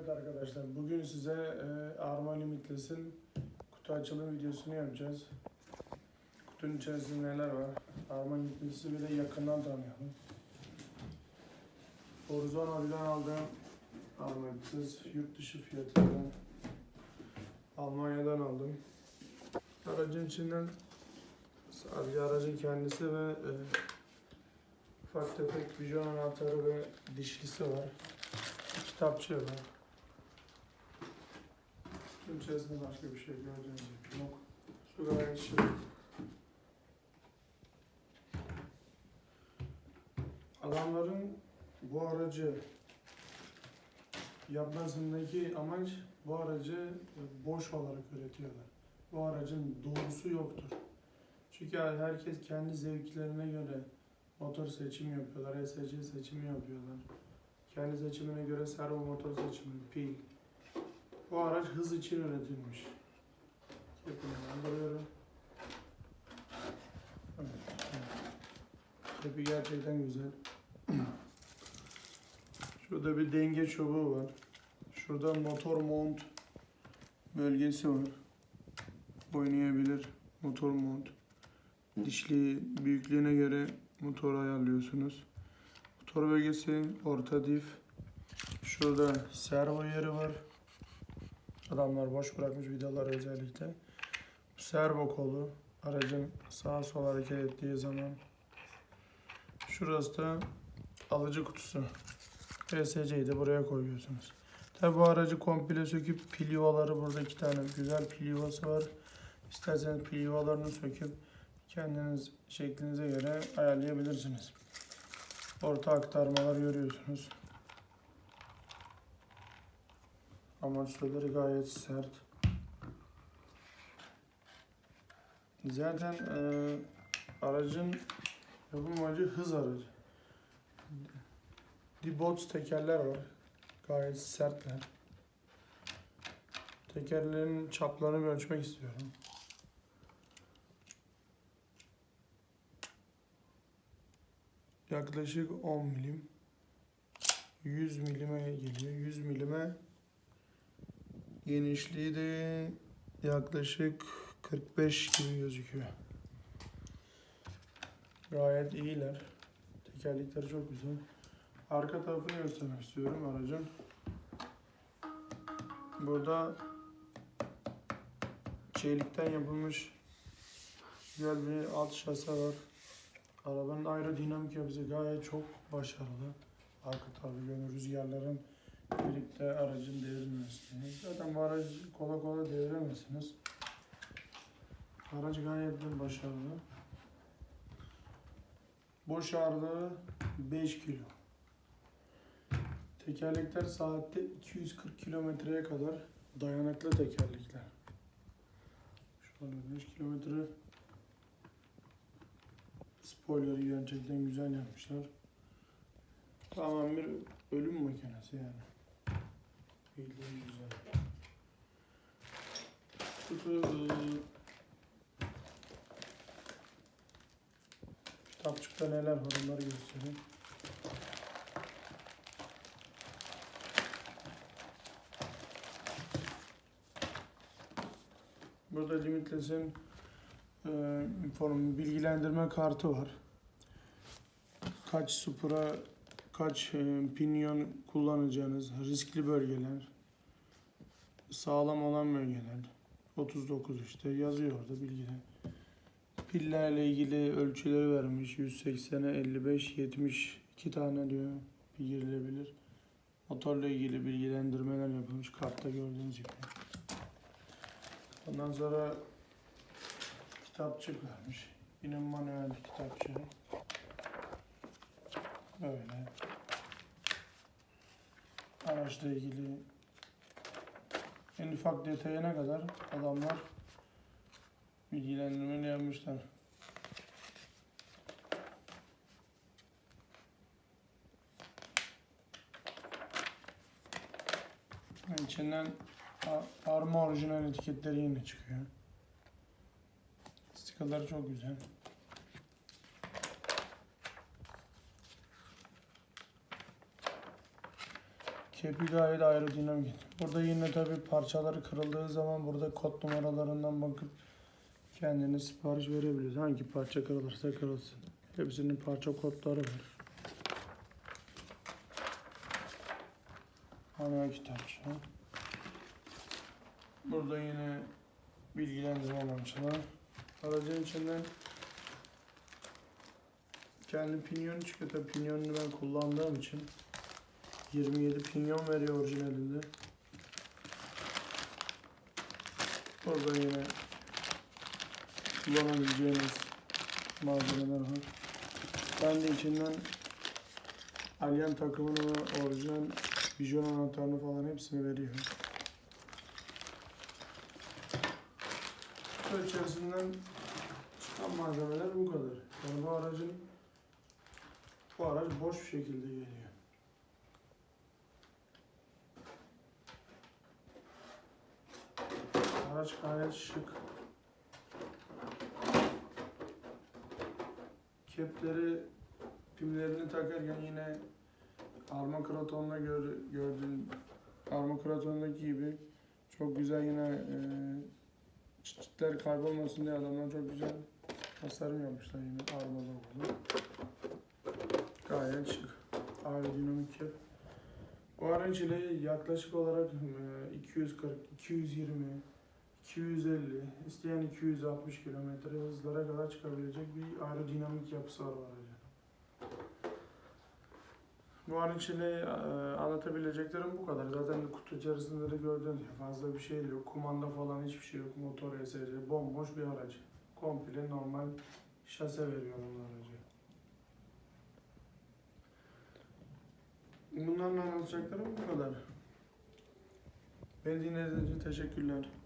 Evet arkadaşlar bugün size e, Arma Limitless'in kutu açılım videosunu yapacağız. Kutunun içerisinde neler var? Arma Limitless'i bir de yakından tanıyalım. Horizon abiden aldığım Arma Limitless yurt dışı fiyatından Almanya'dan aldım. Aracın içinden sadece aracın kendisi ve e, ufak tefek vijon anahtarı ve dişlisi var. Kitapçı var. Bunun içerisinde başka bir şey gördüğünüz yok. Su gayet şey. Adamların bu aracı yapmasındaki amaç bu aracı boş olarak üretiyorlar. Bu aracın doğrusu yoktur. Çünkü herkes kendi zevklerine göre motor seçimi yapıyorlar, ESC seçimi yapıyorlar. Kendi seçimine göre servo motor seçimi, pil. Bu araç hız için üretilmiş. Yapımını andırıyorum. Evet. Tepi gerçekten güzel. Şurada bir denge çubuğu var. Şurada motor mount bölgesi var. Oynayabilir motor mount. Dişli büyüklüğüne göre motor ayarlıyorsunuz. Motor bölgesi orta dif. Şurada servo yeri var. Adamlar boş bırakmış vidalar özellikle. Servo kolu. Aracın sağa sola hareket ettiği zaman. Şurası da alıcı kutusu. PSC'yi de buraya koyuyorsunuz. Tabi bu aracı komple söküp pil yuvaları burada iki tane güzel pil yuvası var. İsterseniz pil yuvalarını söküp kendiniz şeklinize göre ayarlayabilirsiniz. Orta aktarmalar görüyorsunuz. Amortisörleri gayet sert. Zaten e, aracın yapım amacı hız aracı. Dibots tekerler var. Gayet sertler. Tekerlerin çaplarını bir ölçmek istiyorum. Yaklaşık 10 milim. 100 milime geliyor. 100 milime genişliği de yaklaşık 45 gibi gözüküyor. Gayet iyiler. Tekerlekleri çok güzel. Arka tarafını göstermek istiyorum aracın. Burada çelikten yapılmış güzel bir alt şase var. Arabanın aerodinamik yapısı gayet çok başarılı. Arka tarafı görün rüzgarların birlikte aracın devrilmesini. Zaten bu aracı kola kola deviremezsiniz. Araç gayet de başarılı. Boş ağırlığı 5 kilo. Tekerlekler saatte 240 kilometreye kadar dayanıklı tekerlekler. Şu an 5 kilometre spoiler'ı gerçekten güzel yapmışlar. Tamam bir ölüm makinesi yani. Bildiğin güzel. Kitapçıkta neler var onları göstereyim. Burada Limitless'in e, bilgilendirme kartı var. Kaç supra, kaç e, pinyon kullanacağınız, riskli bölgeler, sağlam olan bölgeler. 39 işte yazıyor orada bilgiler. Pillerle ilgili ölçüleri vermiş. 180'e 55, 70 iki tane diyor girilebilir. Motorla ilgili bilgilendirmeler yapılmış kartta gördüğünüz gibi. Ondan sonra kitapçık vermiş. Yine manuel kitapçığı. Böyle. Araçla ilgili en ufak detayına kadar adamlar bilgilendirmeni yapmışlar. İçinden a- arma orijinal etiketleri yine çıkıyor. Stikerler çok güzel. Kepi gayet aerodinamik. Burada yine tabi parçaları kırıldığı zaman burada kod numaralarından bakıp kendiniz sipariş verebilirsiniz. Hangi parça kırılırsa kırılsın. Hepsinin parça kodları var. Ana kitapçı. Burada yine bilgilendirme amaçlı. Aracın içinden kendi pinyonu çıkıyor. Tabii pinyonunu ben kullandığım için 27 pinyon veriyor orijinalinde. Burada yine kullanabileceğiniz malzemeler var. Ben de içinden Alien takımını ve orijinal vizyon anahtarını falan hepsini veriyor. Kutu içerisinden çıkan malzemeler bu kadar. Yani bu aracın bu araç boş bir şekilde geliyor. Araç gayet şık. Kepleri, pimlerini takarken yine arma kratonla gör, gördüğün arma kratondaki gibi çok güzel yine e, çıtlar kaybolmasın diye adamlar çok güzel tasarım yapmışlar yine arma logolu. Gayet şık. Aerodinamik kep. Bu araç yaklaşık olarak e, 240, 220, 250, isteyen 260 kilometre hızlara kadar çıkabilecek bir aerodinamik yapısı var aracın. Bu araç ile e, anlatabileceklerim bu kadar. Zaten kutu içerisinde de gördüğünüz gibi fazla bir şey yok. Kumanda falan hiçbir şey yok. Motor ESC, bomboş bir araç. Komple normal şase veriyor bunun aracı. Bunlarla anlatacaklarım bu kadar. Beni dinlediğiniz için teşekkürler.